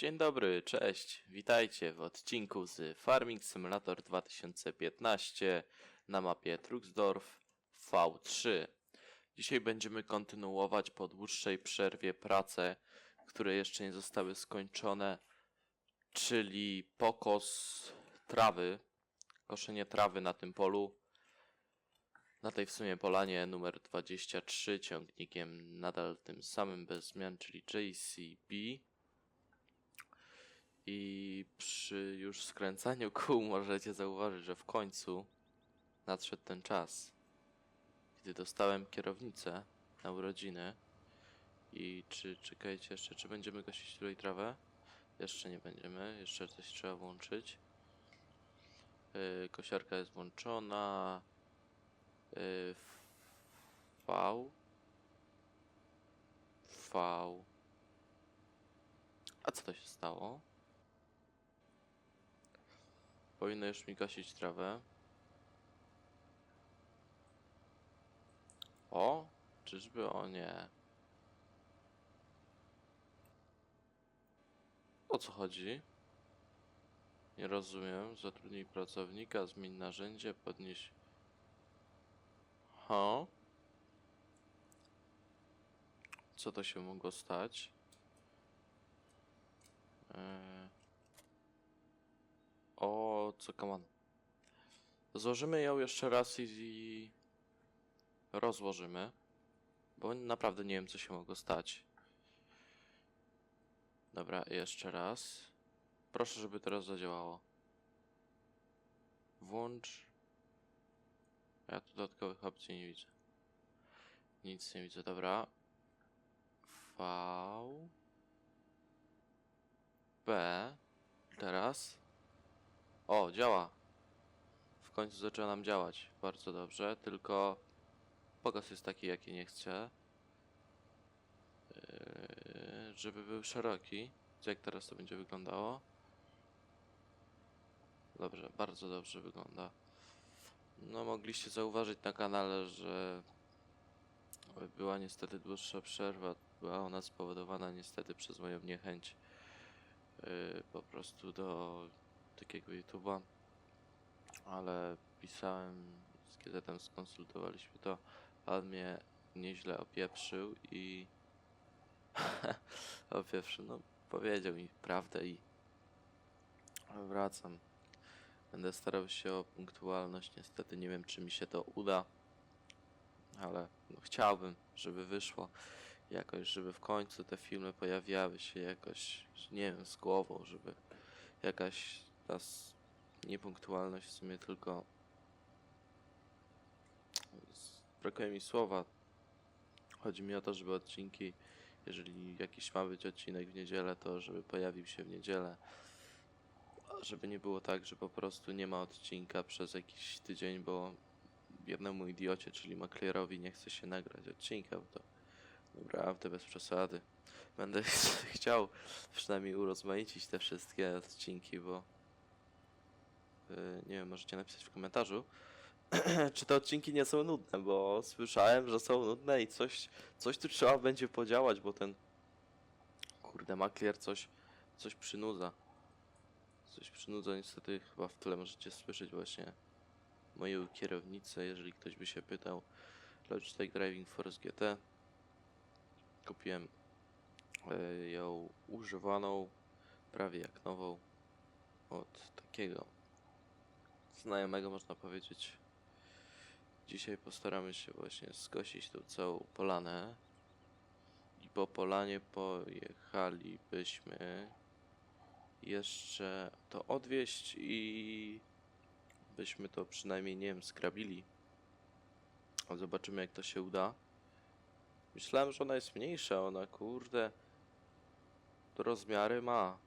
Dzień dobry, cześć, witajcie w odcinku z Farming Simulator 2015 na mapie Truxdorf V3. Dzisiaj będziemy kontynuować po dłuższej przerwie prace, które jeszcze nie zostały skończone, czyli pokos trawy, koszenie trawy na tym polu. Na tej w sumie polanie numer 23 ciągnikiem nadal tym samym bez zmian, czyli JCB. I przy już skręcaniu kół możecie zauważyć, że w końcu nadszedł ten czas, gdy dostałem kierownicę na urodziny. I czy, czekajcie jeszcze, czy będziemy gasić tutaj trawę? Jeszcze nie będziemy, jeszcze coś trzeba włączyć. Yy, kosiarka jest włączona. Yy, V. V. A co to się stało? Powinno już mi gasić trawę. O, czyżby o nie. O co chodzi? Nie rozumiem. Zatrudnij pracownika, zmień narzędzie, podnieś. Ha? Co to się mogło stać? Eee... O, co kaman. Złożymy ją jeszcze raz i, i rozłożymy. Bo naprawdę nie wiem, co się mogło stać. Dobra, jeszcze raz. Proszę, żeby teraz zadziałało. Włącz. Ja tu dodatkowych opcji nie widzę. Nic nie widzę, dobra. V. B. Teraz. O, działa. W końcu zaczęła nam działać. Bardzo dobrze, tylko pokaz jest taki, jaki nie chcę. Yy, żeby był szeroki. Jak teraz to będzie wyglądało? Dobrze, bardzo dobrze wygląda. No, mogliście zauważyć na kanale, że była niestety dłuższa przerwa. Była ona spowodowana niestety przez moją niechęć yy, po prostu do takiego YouTube'a, ale pisałem z GZ-em, skonsultowaliśmy to, pan mnie nieźle opieprzył i opieprzył, no powiedział mi prawdę i wracam. Będę starał się o punktualność, niestety nie wiem czy mi się to uda, ale no, chciałbym, żeby wyszło jakoś, żeby w końcu te filmy pojawiały się jakoś, nie wiem, z głową, żeby jakaś s- niepunktualność w sumie tylko brakuje mi słowa. Chodzi mi o to, żeby odcinki, jeżeli jakiś ma być odcinek w niedzielę, to żeby pojawił się w niedzielę. Żeby nie było tak, że po prostu nie ma odcinka przez jakiś tydzień, bo jednemu idiocie, czyli maklerowi nie chce się nagrać odcinka, bo to naprawdę bez przesady. Będę chciał przynajmniej urozmaicić te wszystkie odcinki, bo nie wiem, możecie napisać w komentarzu, czy te odcinki nie są nudne, bo słyszałem, że są nudne i coś, coś tu trzeba będzie podziałać, bo ten kurde maklier coś, coś przynudza. Coś przynudza, niestety chyba w tle możecie słyszeć właśnie moją kierownicę, jeżeli ktoś by się pytał. Logitech Driving Force GT. Kupiłem e, ją używaną, prawie jak nową, od takiego znajomego, można powiedzieć. Dzisiaj postaramy się właśnie skosić tą całą polanę. I po polanie pojechalibyśmy jeszcze to odwieźć i byśmy to przynajmniej, nie wiem, skrabili. Zobaczymy jak to się uda. Myślałem, że ona jest mniejsza, ona kurde to rozmiary ma.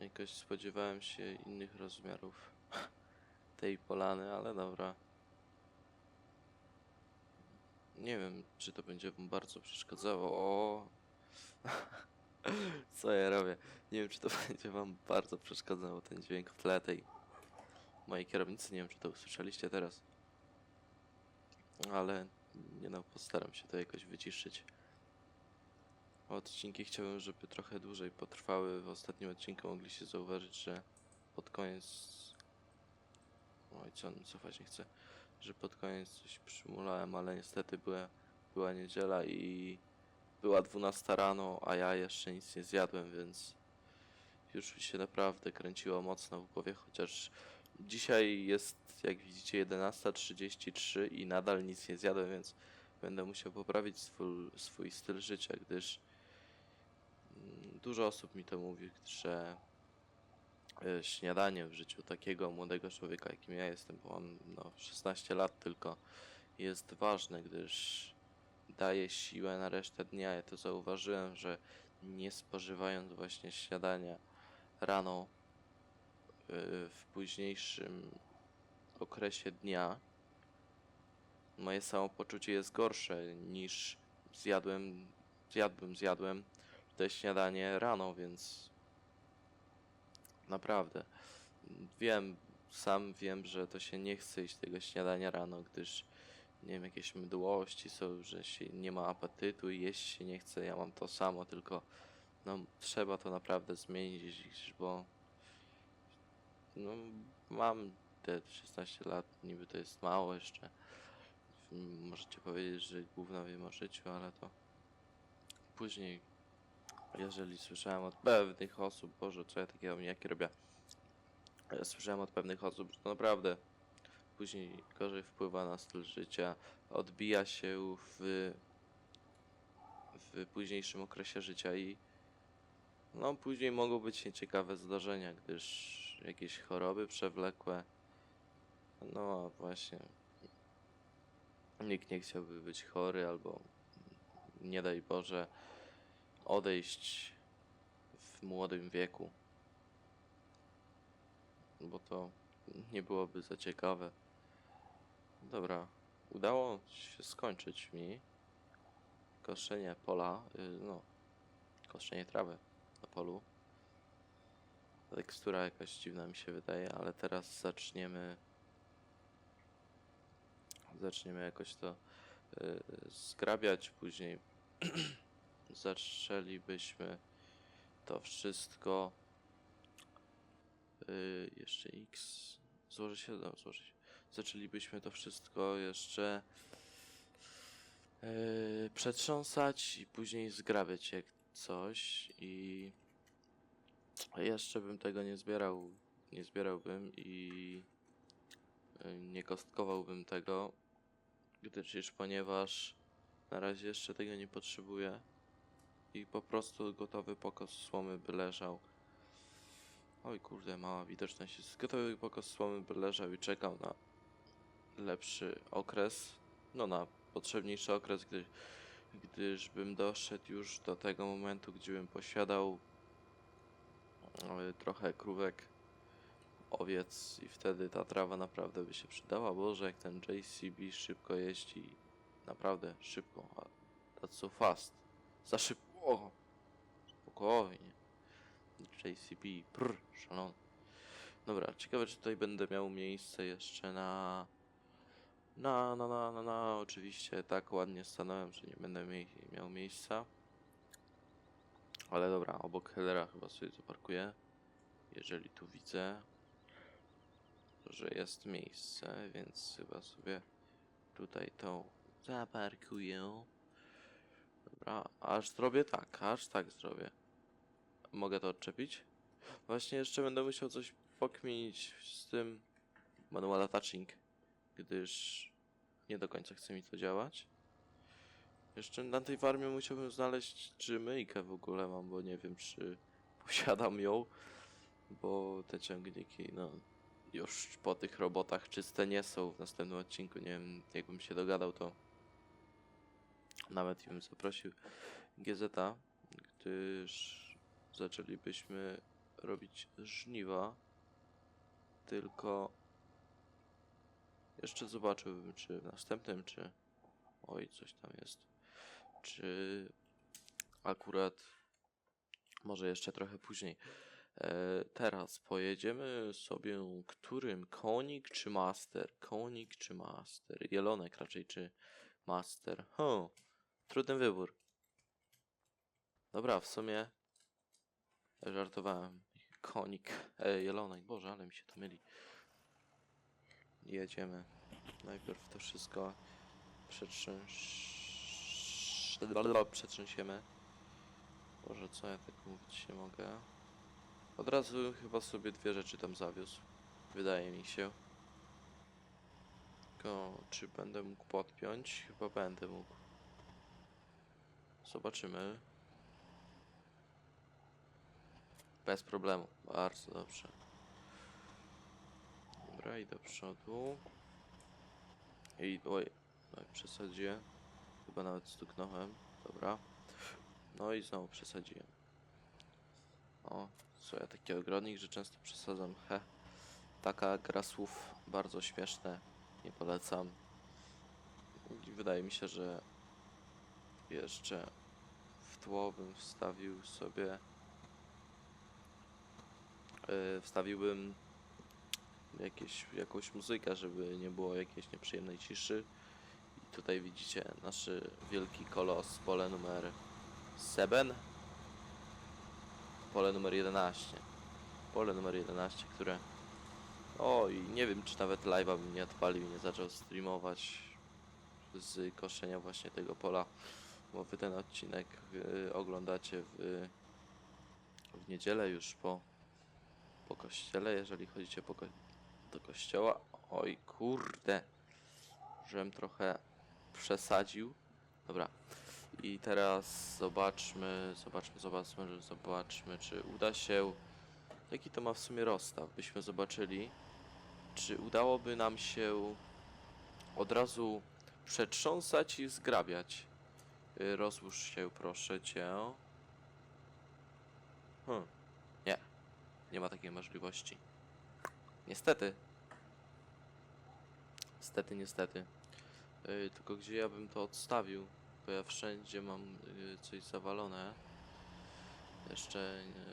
Jakoś spodziewałem się innych rozmiarów tej polany, ale dobra. Nie wiem, czy to będzie wam bardzo przeszkadzało. O! Co ja robię? Nie wiem, czy to będzie wam bardzo przeszkadzało, ten dźwięk w tle tej mojej kierownicy. Nie wiem, czy to usłyszeliście teraz. Ale nie no, postaram się to jakoś wyciszyć. Odcinki chciałbym, żeby trochę dłużej potrwały. W ostatnim odcinku mogliście zauważyć, że pod koniec. Oj, co, cofać nie chcę. Że pod koniec coś przymulałem, ale niestety była, była niedziela i była 12 rano, a ja jeszcze nic nie zjadłem, więc już się naprawdę kręciło mocno w głowie, chociaż dzisiaj jest, jak widzicie, 11.33 i nadal nic nie zjadłem, więc będę musiał poprawić swój, swój styl życia, gdyż dużo osób mi to mówi, że e, śniadanie w życiu takiego młodego człowieka, jakim ja jestem, bo mam no, 16 lat tylko, jest ważne, gdyż daje siłę na resztę dnia. Ja to zauważyłem, że nie spożywając właśnie śniadania rano y, w późniejszym okresie dnia, moje samopoczucie jest gorsze niż zjadłem, zjadłbym, zjadłem te śniadanie rano, więc naprawdę wiem, sam wiem, że to się nie chce iść tego śniadania rano, gdyż nie wiem, jakieś mdłości są, że się nie ma apetytu i jeść się nie chce. Ja mam to samo, tylko no trzeba to naprawdę zmienić, bo no mam te 16 lat, niby to jest mało jeszcze. Możecie powiedzieć, że gówno wiem o życiu, ale to później, jeżeli słyszałem od pewnych osób, Boże, co ja takiego jakie robię, ja słyszałem od pewnych osób, że to naprawdę później gorzej wpływa na styl życia, odbija się w, w późniejszym okresie życia i no później mogą być nieciekawe zdarzenia, gdyż jakieś choroby przewlekłe, no właśnie, nikt nie chciałby być chory albo nie daj Boże odejść w młodym wieku, bo to nie byłoby za ciekawe. Dobra, udało się skończyć mi koszenie pola, y, no, koszenie trawy na polu. Tekstura jakaś dziwna mi się wydaje, ale teraz zaczniemy zaczniemy jakoś to y, zgrabiać, później zaczęlibyśmy to wszystko. Y, jeszcze x. Złoży się, no, złoży się. Zaczęlibyśmy to wszystko jeszcze yy, przetrząsać i później zgrabiać jak coś i jeszcze bym tego nie zbierał, nie zbierałbym i yy, nie kostkowałbym tego, gdyż ponieważ na razie jeszcze tego nie potrzebuję i po prostu gotowy pokos słomy by leżał. Oj kurde, mała widoczność. Gotowy pokos słomy by leżał i czekał na lepszy okres, no na potrzebniejszy okres, gdy, gdyż bym doszedł już do tego momentu, gdzie bym posiadał e, trochę krówek, owiec i wtedy ta trawa naprawdę by się przydała. Boże, jak ten JCB szybko jeździ, naprawdę szybko, that's so fast, za szybko, spokojnie. JCB, prr, szalony. Dobra, ciekawe czy tutaj będę miał miejsce jeszcze na... Na, na, na, na, na, oczywiście tak ładnie stanąłem, że nie będę mie miał miejsca. Ale dobra, obok headera chyba sobie zaparkuję. Jeżeli tu widzę, że jest miejsce, więc chyba sobie tutaj to zaparkuję. Dobra, aż zrobię tak, aż tak zrobię. Mogę to odczepić? Właśnie jeszcze będę musiał coś pokminić z tym manual attaching, gdyż nie do końca chce mi to działać. Jeszcze na tej farmie musiałbym znaleźć, czy myjkę w ogóle mam, bo nie wiem, czy posiadam ją, bo te ciągniki, no, już po tych robotach czyste nie są w następnym odcinku. Nie wiem, jakbym się dogadał, to nawet bym zaprosił GZ, gdyż zaczęlibyśmy robić żniwa, tylko jeszcze zobaczyłbym, czy w następnym, czy oj, coś tam jest, czy akurat może jeszcze trochę później. E, teraz pojedziemy sobie którym? Konik czy Master? Konik czy Master? Jelonek raczej czy Master? Huh, trudny wybór. Dobra, w sumie żartowałem. Konik, e, jelonek, boże, ale mi się to myli. Jedziemy. Najpierw to wszystko przetrząs... przetrzęsiemy. Boże, co ja tak mówić nie mogę. Od razu chyba sobie dwie rzeczy tam zawiózł. Wydaje mi się. Tylko czy będę mógł podpiąć? Chyba będę mógł. Zobaczymy. Bez problemu. Bardzo dobrze. Dobra, i do przodu. I oj, no i przesadziłem. Chyba nawet stuknąłem. Dobra. No i znowu przesadziłem. O, co ja taki ogrodnik, że często przesadzam. He. Taka gra słów bardzo śmieszne. Nie polecam. I wydaje mi się, że jeszcze w tło bym wstawił sobie yy, wstawiłbym jakieś, jakąś muzykę, żeby nie było jakiejś nieprzyjemnej ciszy. I tutaj widzicie nasz wielki kolos, pole numer 7. Pole numer 11. Pole numer 11, które... O, i nie wiem, czy nawet live'a bym nie odpalił i nie zaczął streamować z koszenia właśnie tego pola. Bo wy ten odcinek y, oglądacie w, w niedzielę już po, po kościele, jeżeli chodzicie po do kościoła. Oj, kurde, żem trochę przesadził. Dobra. I teraz zobaczmy, zobaczmy, zobaczmy, zobaczmy, czy uda się. Jaki to ma w sumie rozstaw? Byśmy zobaczyli, czy udałoby nam się od razu przetrząsać i zgrabiać. Y, Rozłóż się, proszę cię. Hmm. Nie. Nie ma takiej możliwości. Niestety. Niestety, niestety. Yy, tylko gdzie ja bym to odstawił? Bo ja wszędzie mam yy, coś zawalone. Jeszcze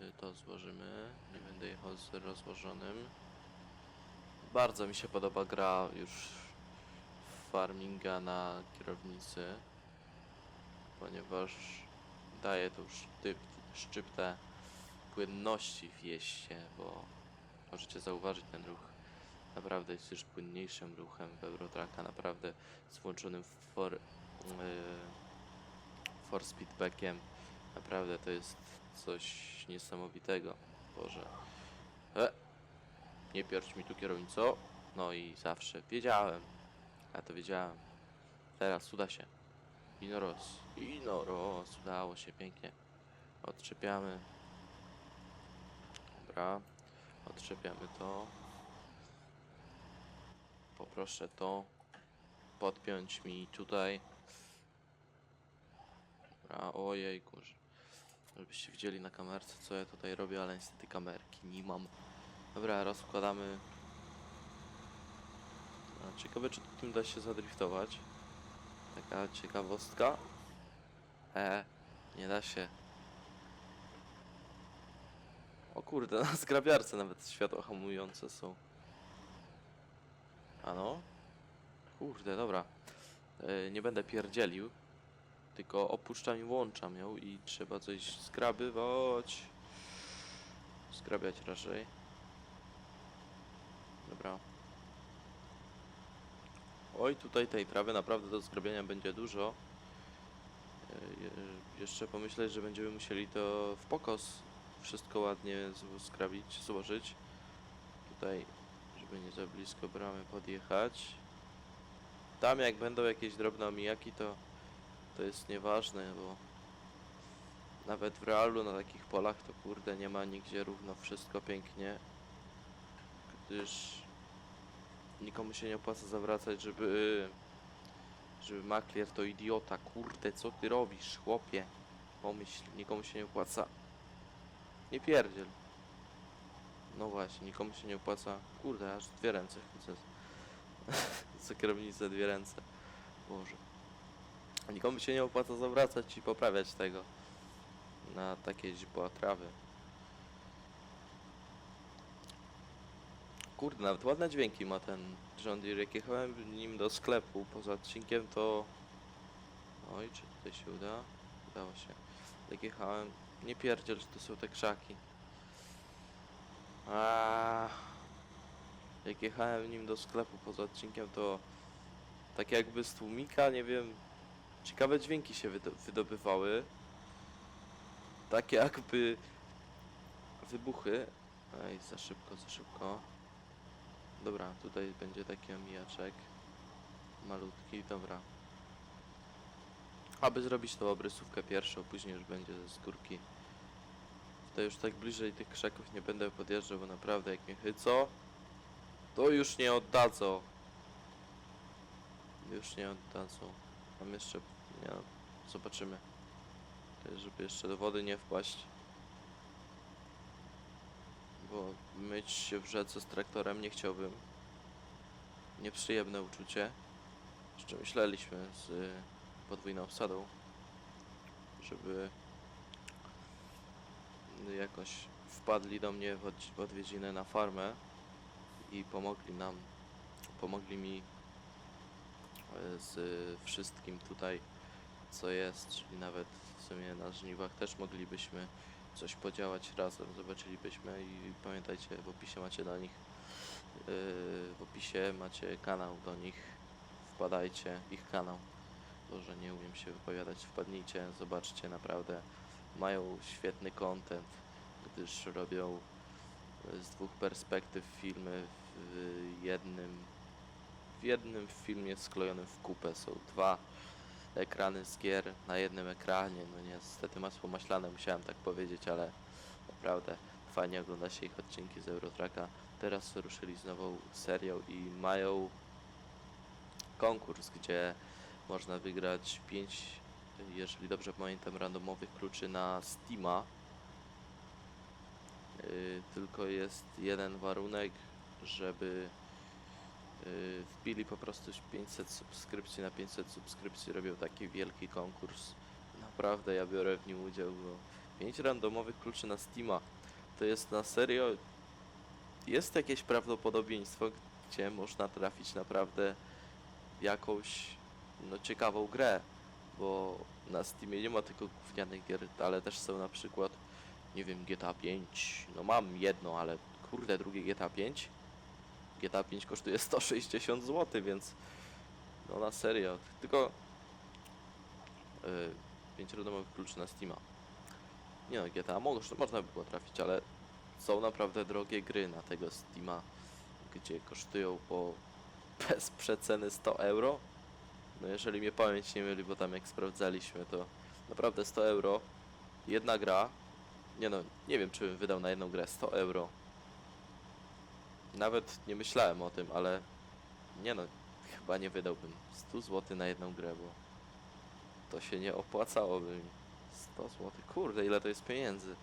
yy, to złożymy. Nie będę jechał z rozłożonym. Bardzo mi się podoba gra już farminga na kierownicy. Ponieważ daje to szczyptę płynności w jeździe, bo możecie zauważyć ten ruch naprawdę jest już płynniejszym ruchem w Eurotracka, naprawdę z włączonym for, yy, for speedbackiem. Naprawdę to jest coś niesamowitego. Boże. E, nie piorć mi tu kierownicą. No i zawsze wiedziałem. Ja to wiedziałem. Teraz uda się. Inoros. Inoros. Udało się pięknie. Odczepiamy. Dobra. Odczepiamy to. Poproszę to podpiąć mi tutaj. Dobra, ojejku, że- żebyście widzieli na kamerce co ja tutaj robię, ale niestety kamerki nie mam. Dobra, rozkładamy. Ciekawe czy tym da się zadriftować. Taka ciekawostka. E, nie da się. O kurde, na zgrabiarce nawet światła hamujące są. Ano? Kurde, dobra. E, nie będę pierdzielił. Tylko opuszczam i włączam ją i trzeba coś zgrabywać. Zgrabiać raczej. Dobra. Oj, tutaj tej trawy naprawdę do zgrabiania będzie dużo. E, je- jeszcze pomyśleć, że będziemy musieli to w pokos wszystko ładnie zgrabić, złożyć. Tutaj żeby nie za blisko bramy podjechać. Tam jak będą jakieś drobne omijaki, to to jest nieważne, bo nawet w realu na takich polach to kurde nie ma nigdzie równo wszystko pięknie, gdyż nikomu się nie opłaca zawracać, żeby żeby maklier to idiota, kurde co ty robisz, chłopie, pomyśl, nikomu się nie opłaca, nie pierdziel. No właśnie, nikomu się nie opłaca. Kurde, aż dwie ręce chcę. Za kierownicę dwie ręce. Boże. Nikomu się nie opłaca zawracać i poprawiać tego. Na takie źdźbła trawy. Kurde, nawet ładne dźwięki ma ten John Deere. Jak jechałem nim do sklepu poza odcinkiem, to... Oj, czy tutaj się uda? Udało się. Jak jechałem, nie pierdziel, że to są te krzaki. A jak jechałem nim do sklepu poza odcinkiem, to tak jakby z tłumika, nie wiem, ciekawe dźwięki się wydo wydobywały. Takie jakby wybuchy. Ej, za szybko, za szybko. Dobra, tutaj będzie taki omijaczek. Malutki, dobra. Aby zrobić tą obrysówkę pierwszą, później już będzie ze skórki. To już tak bliżej tych krzaków nie będę podjeżdżał, bo naprawdę jak mnie chycą, to już nie oddadzą. Już nie oddadzą. Mam jeszcze, nie no, zobaczymy. Żeby jeszcze do wody nie wpaść. Bo myć się w rzece z traktorem nie chciałbym. Nieprzyjemne uczucie. Jeszcze myśleliśmy z y, podwójną obsadą, żeby jakoś wpadli do mnie w odwiedziny na farmę i pomogli nam, pomogli mi e, z wszystkim tutaj, co jest, czyli nawet w sumie na żniwach też moglibyśmy coś podziałać razem, zobaczylibyśmy i pamiętajcie, w opisie macie do nich, yy, w opisie macie kanał do nich, wpadajcie, ich kanał, Boże, nie umiem się wypowiadać, wpadnijcie, zobaczcie, naprawdę mają świetny content, gdyż robią e, z dwóch perspektyw filmy w jednym w jednym filmie sklojonym w kupę. Są dwa ekrany z gier na jednym ekranie. No niestety masło maślane musiałem tak powiedzieć, ale naprawdę fajnie ogląda się ich odcinki z Eurotracka. Teraz ruszyli z nową serią i mają konkurs, gdzie można wygrać 5, jeżeli dobrze pamiętam, randomowych kluczy na Steama. Yy, tylko jest jeden warunek, żeby wbili po prostu 500 subskrypcji na 500 subskrypcji robią taki wielki konkurs. Naprawdę ja biorę w nim udział, bo 5 randomowych kluczy na Steama to jest na serio jest jakieś prawdopodobieństwo, gdzie można trafić naprawdę jakąś no, ciekawą grę, bo na Steamie nie ma tylko gównianych gier, ale też są na przykład nie wiem, GTA 5, no mam jedno, ale kurde, drugie GTA 5 GTA 5 kosztuje 160 zł, więc no na serio, tylko yy, 5 randomowych kluczy na Steama. Nie no, GTA można, można by było trafić, ale są naprawdę drogie gry na tego Steama, gdzie kosztują po bez przeceny 100 euro. No jeżeli mnie pamięć nie myli, bo tam jak sprawdzaliśmy, to naprawdę 100 euro, jedna gra, nie no, nie wiem czy bym wydał na jedną grę 100 euro. Nawet nie myślałem o tym, ale nie no, chyba nie wydałbym 100 zł na jedną grę, bo to się nie opłacałoby mi. 100 zł, kurde ile to jest pieniędzy.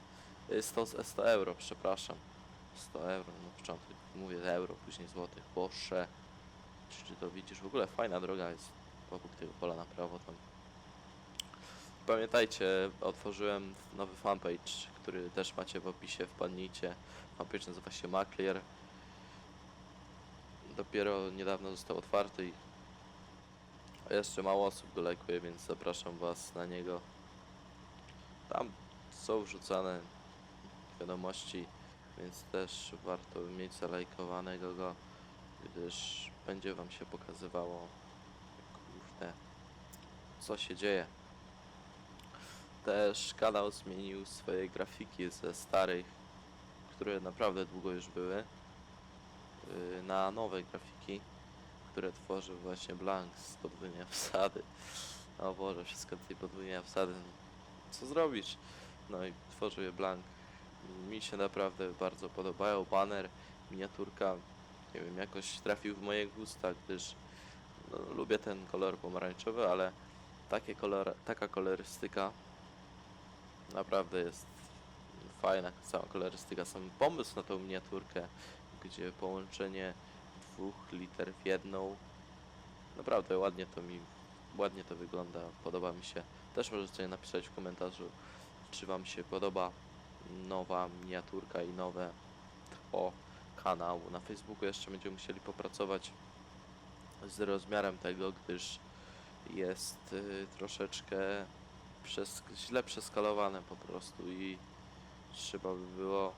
Y, 100, z- 100 euro, przepraszam. 100 euro, no początek mówię euro, później złotych, boże. Czy, czy to widzisz, w ogóle fajna droga jest obok tego pola na prawo tam. Pamiętajcie, otworzyłem nowy fanpage, który też macie w opisie, wpadnijcie. Fanpage nazywa się Maclear. Dopiero niedawno został otwarty i jeszcze mało osób go lajkuje, więc zapraszam was na niego. Tam są wrzucane wiadomości, więc też warto mieć zalajkowanego go, gdyż będzie wam się pokazywało kurde, co się dzieje. Też kanał zmienił swoje grafiki ze starych, które naprawdę długo już były, na nowe grafiki, które tworzy właśnie Blank z podwójnej wsady. O Boże, wszystko tej podwójnej wsady. Co zrobisz? No i tworzył je Blank. Mi się naprawdę bardzo podobają. Banner, miniaturka, nie wiem, jakoś trafił w moje gusta, gdyż no, lubię ten kolor pomarańczowy, ale takie kolor, taka kolorystyka naprawdę jest fajna, sama kolorystyka, sam pomysł na tą miniaturkę, gdzie połączenie dwóch liter w jedną, naprawdę ładnie to mi, ładnie to wygląda, podoba mi się. Też możecie napisać w komentarzu, czy wam się podoba nowa miniaturka i nowe o kanału. Na Facebooku jeszcze będziemy musieli popracować z rozmiarem tego, gdyż jest y, troszeczkę przez, źle przeskalowane po prostu i trzeba by było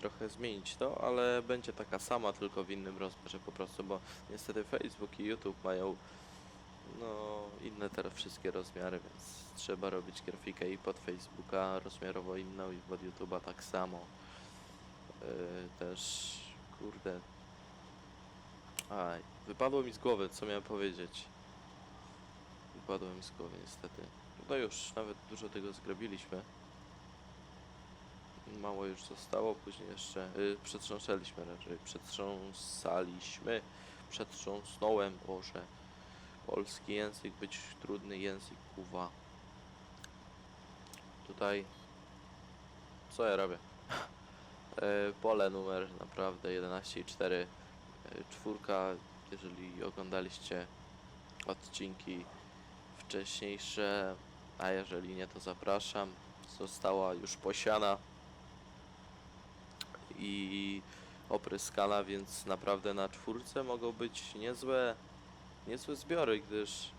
trochę zmienić to, ale będzie taka sama, tylko w innym rozmiarze po prostu, bo niestety Facebook i YouTube mają no inne teraz wszystkie rozmiary, więc trzeba robić grafikę i pod Facebooka rozmiarowo inną i pod YouTube'a tak samo. Yy, też kurde. Aj, wypadło mi z głowy, co miałem powiedzieć. Wypadło mi z głowy niestety. No już, nawet dużo tego zgrabiliśmy. Mało już zostało, później jeszcze yy, przetrząsaliśmy raczej, przetrząsaliśmy, przetrząsnąłem, Boże. Polski język być trudny język, kuwa. Tutaj, co ja robię? E, Pole numer naprawdę 11,4 e, czwórka, jeżeli oglądaliście odcinki wcześniejsze, a jeżeli nie to zapraszam, została już posiana i opryskana, więc naprawdę na czwórce mogą być niezłe, niezłe zbiory, gdyż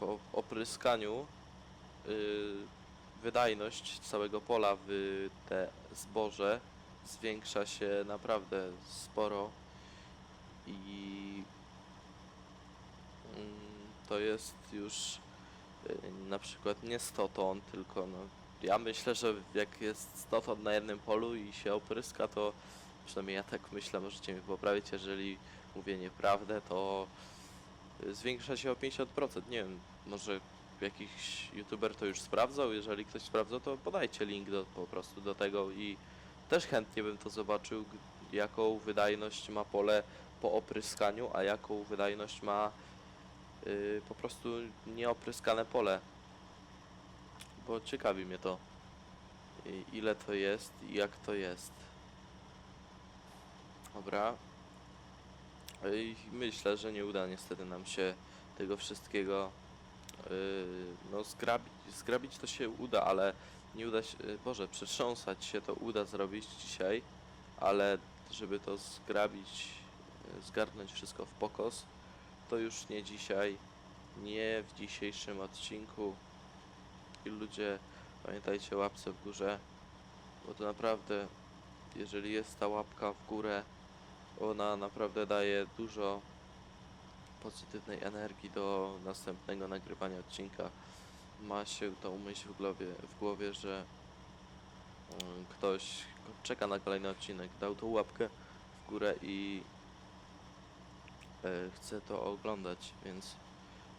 po opryskaniu yy, wydajność całego pola w te zboże zwiększa się naprawdę sporo i mm, to jest już y, na przykład nie 100 ton, tylko no, ja myślę, że jak jest 100 ton na jednym polu i się opryska, to przynajmniej ja tak myślę, możecie mi poprawić, jeżeli mówię nieprawdę, to zwiększa się o 50%. Nie wiem, może jakiś youtuber to już sprawdzał, jeżeli ktoś sprawdzał, to podajcie link do, po prostu do tego i też chętnie bym to zobaczył, jaką wydajność ma pole po opryskaniu, a jaką wydajność ma y, po prostu nieopryskane pole. Bo ciekawi mnie to, ile to jest i jak to jest. Dobra. I myślę, że nie uda niestety nam się tego wszystkiego yy, no zgrabić, zgrabić to się uda, ale nie uda się, yy, Boże, przetrząsać się to uda zrobić dzisiaj, ale żeby to zgrabić, zgarnąć wszystko w pokos, to już nie dzisiaj, nie w dzisiejszym odcinku. I ludzie, pamiętajcie łapce w górze, bo to naprawdę, jeżeli jest ta łapka w górę, ona naprawdę daje dużo pozytywnej energii do następnego nagrywania odcinka. Ma się tą myśl w głowie, w głowie że mm, ktoś czeka na kolejny odcinek, dał tą łapkę w górę i e, chce to oglądać, więc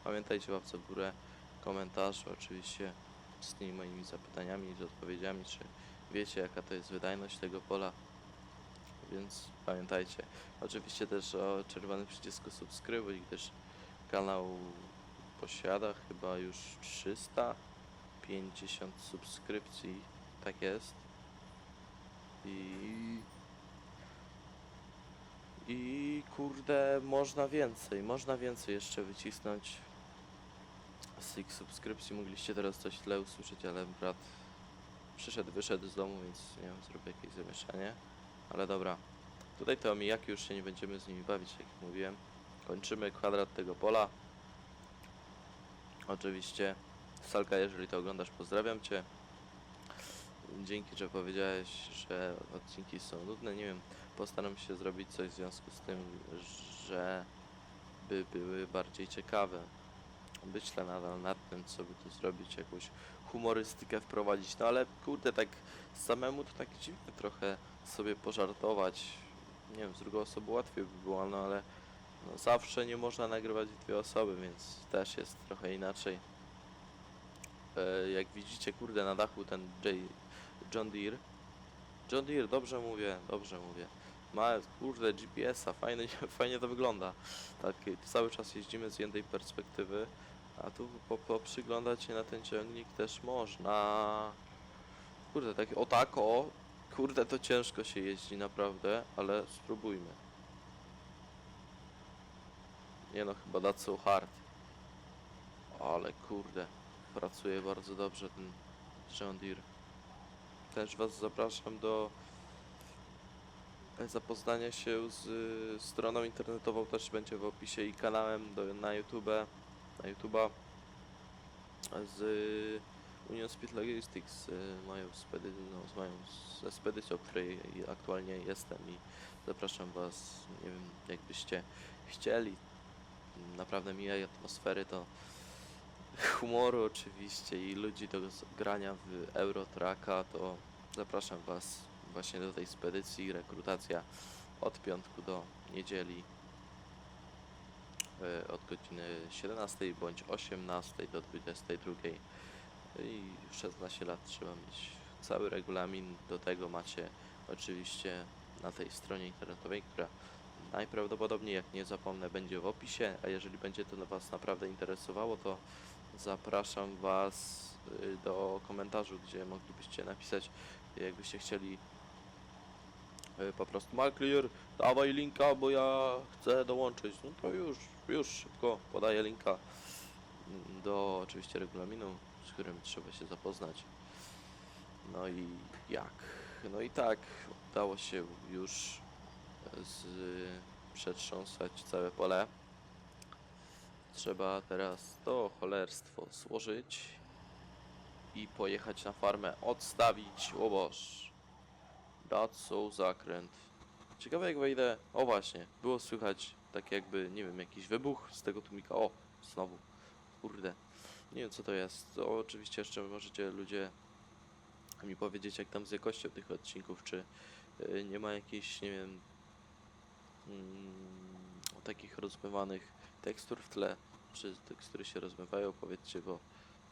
pamiętajcie łapce w górę, komentarz oczywiście z tymi moimi zapytaniami, z odpowiedziami, czy wiecie jaka to jest wydajność tego pola, więc pamiętajcie. Oczywiście też o czerwonym przycisku subskrybuj, gdyż kanał posiada chyba już 350 subskrypcji, tak jest. I i kurde, można więcej, można więcej jeszcze wycisnąć z subskrypcji. Mogliście teraz coś źle usłyszeć, ale brat przyszedł, wyszedł z domu, więc nie wiem, zrobię jakieś zamieszanie. Ale dobra, tutaj to omijaki już się nie będziemy z nimi bawić, jak mówiłem. Kończymy kwadrat tego pola. Oczywiście, Salka, jeżeli to oglądasz, pozdrawiam Cię. Dzięki, że powiedziałeś, że odcinki są nudne. Nie wiem, postaram się zrobić coś w związku z tym, że by były bardziej ciekawe. Myślę nadal nad tym, co by tu zrobić, jakąś humorystykę wprowadzić, no ale kurde, tak samemu to tak dziwnie trochę sobie pożartować. Nie wiem, z drugą osobą łatwiej by było, no ale no, zawsze nie można nagrywać w dwie osoby, więc też jest trochę inaczej. E, jak widzicie, kurde, na dachu ten J John Deere. John Deere, dobrze mówię, dobrze mówię. Ma, kurde, GPS-a, fajnie, fajnie to wygląda. Tak, cały czas jeździmy z jednej perspektywy, a tu po, po przyglądać się na ten ciągnik też można. Kurde, tak, o tak, o, kurde, to ciężko się jeździ naprawdę, ale spróbujmy. Nie no, chyba that's so hard. Ale kurde, pracuje bardzo dobrze ten John Deere. Też Was zapraszam do zapoznania się z y, stroną internetową, też będzie w opisie i kanałem do, na YouTube, na YouTube'a. z Union Speed Logistics, y, mają spedy, no, mają spedycją, w której aktualnie jestem i zapraszam Was, nie wiem, jakbyście chcieli naprawdę miłej atmosfery, to humoru oczywiście i ludzi do grania w Eurotraka, to zapraszam Was właśnie do tej spedycji. Rekrutacja od piątku do niedzieli od godziny 17 bądź 18 do 22 i 16 lat trzeba mieć. Cały regulamin do tego macie oczywiście na tej stronie internetowej, która najprawdopodobniej, jak nie zapomnę, będzie w opisie, a jeżeli będzie to Was naprawdę interesowało, to zapraszam Was y, do komentarzu, gdzie moglibyście napisać, jakbyście chcieli y, po prostu Malclear, dawaj linka, bo ja chcę dołączyć. No to już, już szybko podaję linka mm, do oczywiście regulaminu, z którym trzeba się zapoznać. No i jak? No i tak, udało się już z przetrząsać całe pole. Trzeba teraz to cholerstwo złożyć i pojechać na farmę, odstawić łoboż. Dać są zakręt. Ciekawe jak wejdę. O właśnie, było słychać tak jakby, nie wiem, jakiś wybuch z tego tłumika. O, znowu. Kurde. Nie wiem co to jest. To oczywiście jeszcze możecie ludzie mi powiedzieć jak tam z jakością tych odcinków, czy y, nie ma jakichś, nie wiem, mm, takich rozmywanych tekstur w tle, czy tekstury się rozmywają, powiedzcie, bo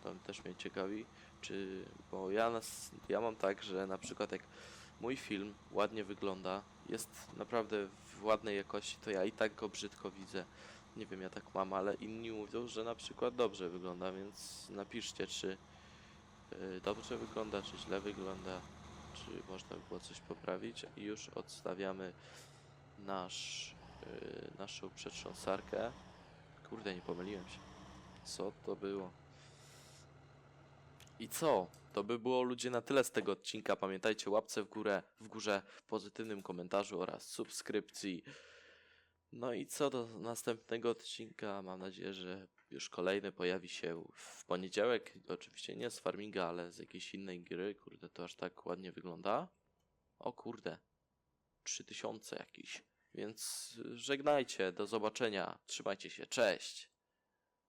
tam też mnie ciekawi, czy, bo ja, nas, ja mam tak, że na przykład jak mój film ładnie wygląda, jest naprawdę w ładnej jakości, to ja i tak go brzydko widzę. Nie wiem, ja tak mam, ale inni mówią, że na przykład dobrze wygląda, więc napiszcie, czy y, dobrze wygląda, czy źle wygląda, czy można by było coś poprawić i już odstawiamy nasz, y, naszą przetrząsarkę. Kurde, nie pomyliłem się. Co to było? I co? To by było ludzie na tyle z tego odcinka. Pamiętajcie, łapce w górę, w górze, pozytywnym komentarzu oraz subskrypcji. No i co do następnego odcinka, mam nadzieję, że już kolejny pojawi się w poniedziałek. Oczywiście nie z Farminga, ale z jakiejś innej gry. Kurde, to aż tak ładnie wygląda. O kurde, 3000 jakiś. Więc żegnajcie, do zobaczenia. Trzymajcie się, cześć.